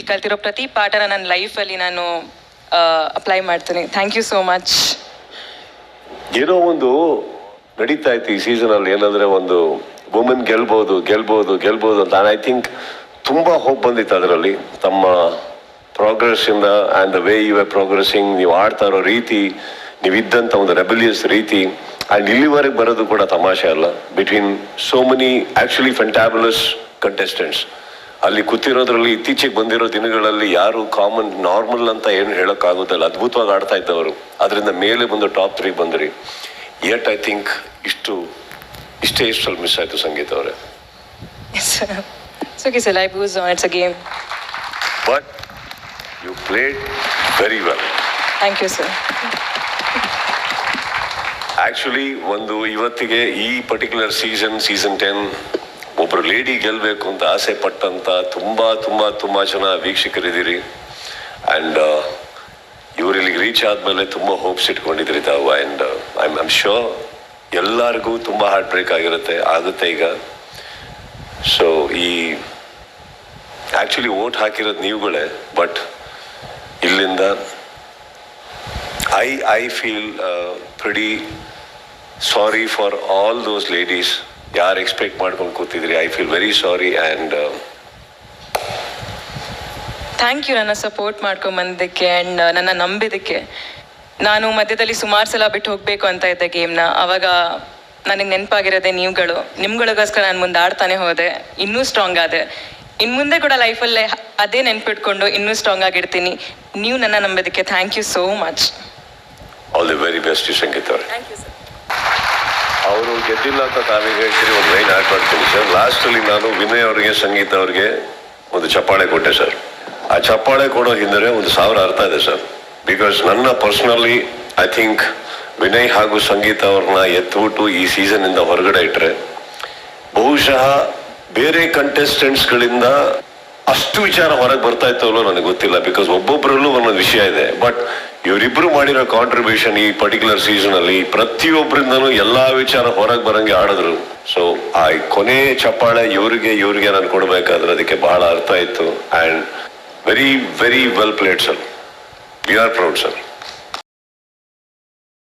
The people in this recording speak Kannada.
ಇಲ್ಲಿ ಕಲ್ತಿರೋ ಪ್ರತಿ ಪಾಠನ ನನ್ನ ಲೈಫಲ್ಲಿ ನಾನು ಅಪ್ಲೈ ಮಾಡ್ತೀನಿ. ಥ್ಯಾಂಕ್ ಯು ಸೋ ಮಚ್ ಏನೋ ಒಂದು ನಡೀತಾ ಇತ್ತು ಈ ಸೀಸನ್ ಅಲ್ಲಿ. ಏನಂದ್ರೆ ಒಂದು ವುಮೆನ್ ಗೆಲ್ಬಹುದು ಗೆಲ್ಬಹುದು ಗೆಲ್ಬಹುದು ಅಂತ. ಐ ಥಿಂಕ್ ತುಂಬಾ ಹೋಪ್ ಬಂದಿತ್ತು ಅದರಲ್ಲಿ. ತಮ್ಮ ಪ್ರೋಗ್ರೆಸ್ ಇಂದ and the way you are progressing ನೀವು ಆಡ್ತಾ ಇರೋ ರೀತಿ ನೀವಿದ್ದಂಥ ಒಂದು ರೆಬಲಿಯಸ್ ರೀತಿ ಆ್ಯಂಡ್ ಇಲ್ಲಿವರೆಗೆ ಬರೋದು ಕೂಡ ತಮಾಷೆ ಅಲ್ಲ. Between so many actually fantabulous contestants ಅಲ್ಲಿ ಕೂತಿರೋದ್ರಲ್ಲಿ ಇತ್ತೀಚೆಗೆ ಬಂದಿರೋ ದಿನಗಳಲ್ಲಿ ಯಾರು ಕಾಮನ್ ನಾರ್ಮಲ್ ಅಂತ ಏನು ಹೇಳೋಕ್ಕಾಗೋದಿಲ್ಲ. ಅದ್ಭುತವಾಗಿ ಆಡ್ತಾ ಇದ್ದವರು. ಅದರಿಂದ ಮೇಲೆ ಬಂದು ಟಾಪ್ ತ್ರೀ ಬಂದ್ರಿ. ಯಟ್ ಐ ಥಿಂಕ್ ಇಷ್ಟು ಇಷ್ಟೇ ಇಷ್ಟಲ್ಲಿ ಮಿಸ್ ಆಯಿತು ಸಂಗೀತ ಅವರೇ. But you played very well thank you sir actually ಒಂದು ಇವತ್ತಿಗೆ ಈ ಪರ್ಟಿಕ್ಯುಲರ್ ಸೀಸನ್ ಸೀಸನ್ ಟೆನ್ ಒಬ್ರು ಲೇಡಿ ಗೆಲ್ಬೇಕು ಅಂತ ಆಸೆ ಪಟ್ಟಂತ ತುಂಬಾ ತುಂಬಾ ತುಂಬಾ ಜನ ವೀಕ್ಷಕರಿದ್ದೀರಿ. ಅಂಡ್ ಇವರಿಲ್ಲಿಗೆ ಇಲ್ಲಿಗೆ ರೀಚ್ ಆದ್ಮೇಲೆ ತುಂಬಾ ಹೋಪ್ಸ್ ಇಟ್ಕೊಂಡಿದ್ರಿ ತಾವು. ಅಂಡ್ ಐ ಆಮ್ ಶೋರ್ ಎಲ್ಲರಿಗೂ ತುಂಬಾ ಹಾರ್ಟ್ ಬ್ರೇಕ್ ಆಗಿರುತ್ತೆ, ಆಗುತ್ತೆ ಈಗ. ಸೊ ಈ ಆಕ್ಚುಲಿ ವೋಟ್ ಹಾಕಿರೋದು ನೀವುಗಳೇ ಬಟ್ ಇಲ್ಲಿಂದ I I feel pretty sorry for all those ladies ಯಾರು ಎಕ್ಸ್ಪೆಕ್ಟ್ ಮಾಡ್ಕೊಂಡು ಕೂತಿದ್ರಿ? I feel very sorry and thank you ನನ್ನ ಸಪೋರ್ಟ್ ಮಾಡ್ಕೊಂಬಂದಕ್ಕೆ ಆ್ಯಂಡ್ ನನ್ನ ನಂಬಿದ್ದಕ್ಕೆ. ನಾನು ಮಧ್ಯದಲ್ಲಿ ಸುಮಾರು ಸಲ ಬಿಟ್ಟು ಹೋಗಬೇಕು ಅಂತ ಇದ್ದೆ ಗೇಮ್ನ ಅವಾಗ ನನಗೆ ನೆನಪಾಗಿರೋದೆ ನೀವುಗಳು. ನಿಮ್ಗಳಿಗೋಸ್ಕರ ನಾನು ಮುಂದೆ ಆಡ್ತಾನೆ ಹೋದೆ. ಇನ್ನೂ ಸ್ಟ್ರಾಂಗ್ ಆದೆ. ಇನ್ನು ಮುಂದೆ ಕೂಡ ಲೈಫಲ್ಲೇ ಅದೇ ನೆನ್ಪಿಟ್ಕೊಂಡು ಇನ್ನೂ ಸ್ಟ್ರಾಂಗ್ ಆಗಿರ್ತೀನಿ. ನೀವು ನನ್ನ ನಂಬಿದ್ದಕ್ಕೆ thank you so much all the very best Sangeetha ಅವರೇ ಥ್ಯಾಂಕ್ ಯು ಸರ್ ಅವರು ಗೆದ್ದಿಲ್ಲ ಅಂತ ತಾವೇ ಹೇಳ್ತೀರಿ, ಒಂದು ಲೈನ್ ಆಡ್ ಮಾಡ್ತೀನಿ ಸರ್. ಲಾಸ್ಟಲ್ಲಿ ನಾನು ವಿನಯ್ ಅವರಿಗೆ, ಸಂಗೀತ ಅವರಿಗೆ ಒಂದು ಚಪ್ಪಾಳೆ ಕೊಟ್ಟೆ ಸರ್. ಆ ಚಪ್ಪಾಳೆ ಕೊಡೋ ಹಿಂದೆ ಒಂದು ಸಾವಿರ ಅರ್ಥ ಇದೆ ಸರ್. ಬಿಕಾಸ್ ನನ್ನ ಪರ್ಸ್ನಲಿ ಐ ಥಿಂಕ್ ವಿನಯ್ ಹಾಗೂ ಸಂಗೀತ ಅವ್ರನ್ನ ಎತ್ಬಿಟ್ಟು ಈ ಸೀಸನ್ ಇಂದ ಹೊರಗಡೆ ಇಟ್ರೆ ಬಹುಶಃ ಬೇರೆ ಕಂಟೆಸ್ಟೆಂಟ್ಸ್ಗಳಿಂದ ಅಷ್ಟು ವಿಚಾರ ಹೊರಗೆ ಬರ್ತಾ ಇತ್ತು ಅಲ್ಲೋ ನನಗೆ ಗೊತ್ತಿಲ್ಲ ಬಿಕಾಸ್ ಒಬ್ಬೊಬ್ಬರಲ್ಲೂ ಒಂದೊಂದು ವಿಷಯ ಇದೆ. ಬಟ್ ಇವರಿಬ್ರು ಮಾಡಿರೋ ಕಾಂಟ್ರಿಬ್ಯೂಷನ್ ಈ ಪರ್ಟಿಕ್ಯುಲರ್ ಸೀಸನ್ ಅಲ್ಲಿ ಪ್ರತಿಯೊಬ್ಬರಿಂದನೂ ಎಲ್ಲಾ ವಿಚಾರ ಹೊರಗೆ ಬರಂಗೆ ಆಡಿದ್ರು. ಸೊ ಆ ಕೊನೆ ಚಪ್ಪಾಳೆ ಇವರಿಗೆ ಇವರಿಗೆ ನಾನು ಕೊಡಬೇಕಾದ್ರೆ ಅದಕ್ಕೆ ಬಹಳ ಅರ್ಥ ಇತ್ತು and very very well played sir we are proud sir